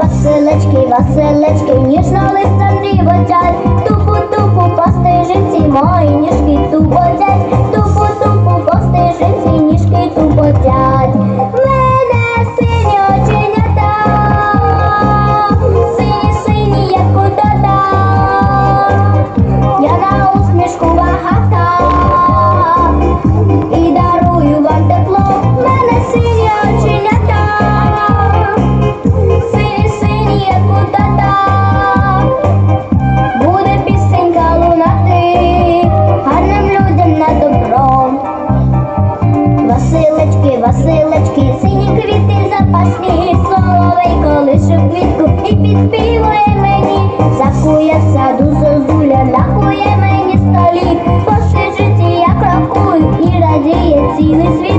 Василечки, Василечки, ніжно листом дрібочать, швидко і підпівує мені, закує в саду зозуля, накує мені столі, по житті я крокую і радіє цілий світ.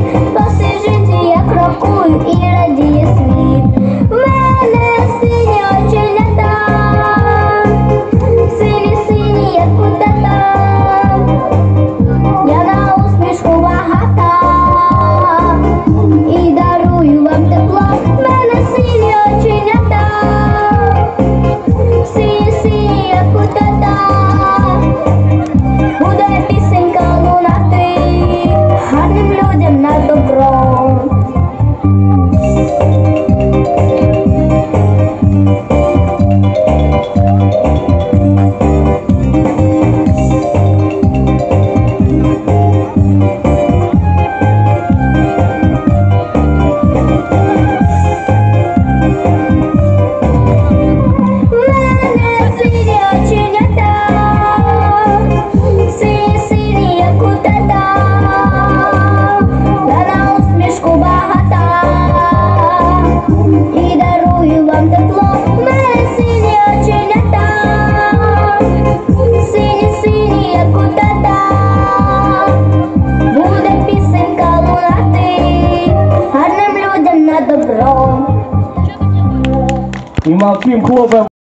Дебро. І мав хлопець.